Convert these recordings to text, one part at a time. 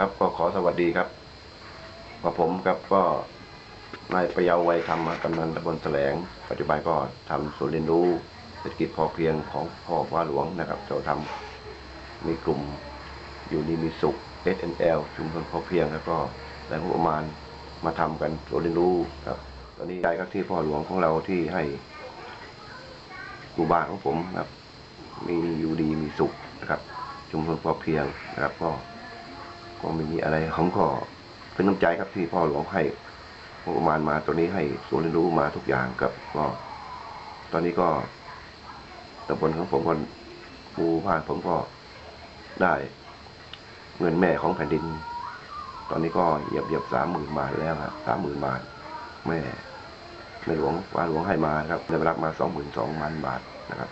ครับก็ขอสวัสดีครับกับผมครับก็นายประยาวัยธรรมกำนันตำบลแสลง ปัจจุบันก็ทำศูนย์เรียนรู้เศรษฐกิจพอเพียงของพ่อฟ้าหลวงนะครับเราทำมีกลุ่มอยู่ดีมีสุข SNL ชุมชนพอเพียงแล้วก็ได้งบประมาณมาทำกันศูนย์เรียนรู้ครับ ตอนนี้ใจครับที่พ่อหลวงของเราที่ให้ครูบาของผมครับ มีอยู่ดีมีสุขนะครับ ชุมชนพอเพียงนะครับก็ ก็ไม่มีอะไรผมก็เป็นน้ำใจครับที่พ่อหลวงให้งบประมาณมาตัวนี้ให้ศูนย์เรียนรู้มาทุกอย่างครับก็ตอนนี้ก็ตำบลของผมก็หมู่านผมก็ได้ เงินแม่ของแผ่นดิน ตอนนี้ก็เหยียบเหยียบสามหมื่นบาทแล้วครับสามหมื่นบาทแม่ในหลวงว่าหลวงให้มาครับได้รับมาสองหมื่นสองพันบาทนะครับ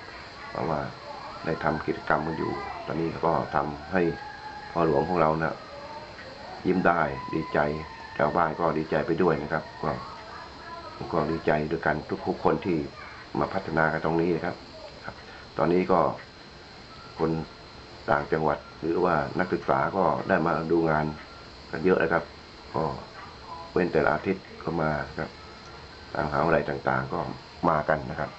เพราะว่าได้ทำกิจกรรมกันอยู่ ตอนนี้ก็ทำให้พ่อหลวงของเรานะ ยิ้มได้ดีใจชาวบ้านก็ดีใจไปด้วยนะครับ ก็ผมก็ดีใจด้วยกันทุกๆคนที่มาพัฒนากันตรงนี้นะครับ ตอนนี้ก็คนต่างจังหวัดหรือว่านักศึกษาก็ได้มาดูงานกันเยอะนะครับ ก็เว้นแต่ละอาทิตย์ก็มาครับตามมหาวิทยาลัยต่างๆ ก็มากันนะครับ